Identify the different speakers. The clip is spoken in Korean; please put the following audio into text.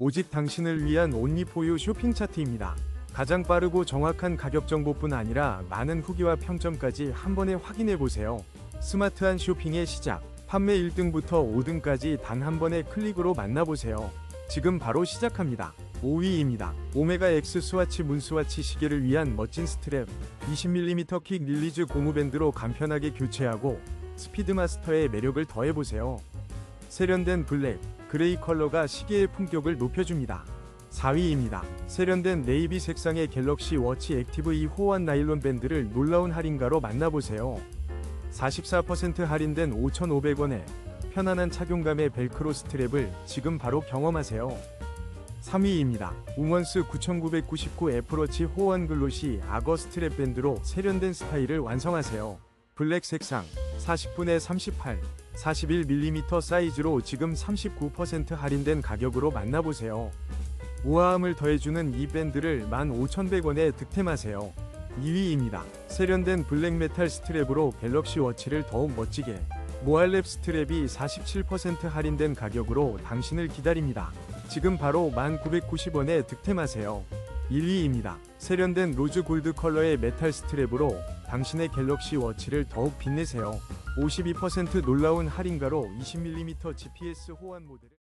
Speaker 1: 오직 당신을 위한 온리포유 쇼핑 차트입니다. 가장 빠르고 정확한 가격 정보뿐 아니라 많은 후기와 평점까지 한 번에 확인해 보세요. 스마트한 쇼핑의 시작. 판매 1등부터 5등까지 단 한 번의 클릭으로 만나보세요. 지금 바로 시작합니다. 5위입니다. 오메가 X 스와치 문스와치 시계를 위한 멋진 스트랩 20mm 킥 릴리즈 고무밴드로 간편하게 교체하고 스피드마스터의 매력을 더해보세요. 세련된 블랙, 그레이 컬러가 시계의 품격을 높여줍니다. 4위입니다. 세련된 네이비 색상의 갤럭시 워치 액티브 2 호환 나일론 밴드를 놀라운 할인가로 만나보세요. 44% 할인된 5,500원에 편안한 착용감의 벨크로 스트랩을 지금 바로 경험하세요. 3위입니다. 웅원스 9999 애플워치 호환 글로시 악어 스트랩 밴드로 세련된 스타일을 완성하세요. 블랙 색상 40분에 38, 41mm 사이즈로 지금 39% 할인된 가격으로 만나보세요. 우아함을 더해주는 이 밴드를 15,100원에 득템하세요. 2위입니다. 세련된 블랙메탈 스트랩으로 갤럭시 워치를 더욱 멋지게 모알랩 스트랩이 47% 할인된 가격으로 당신을 기다립니다. 지금 바로 1990원에 득템하세요. 1위입니다. 세련된 로즈 골드 컬러의 메탈 스트랩으로 당신의 갤럭시 워치를 더욱 빛내세요. 52% 놀라운 할인가로 20mm GPS 호환 모델을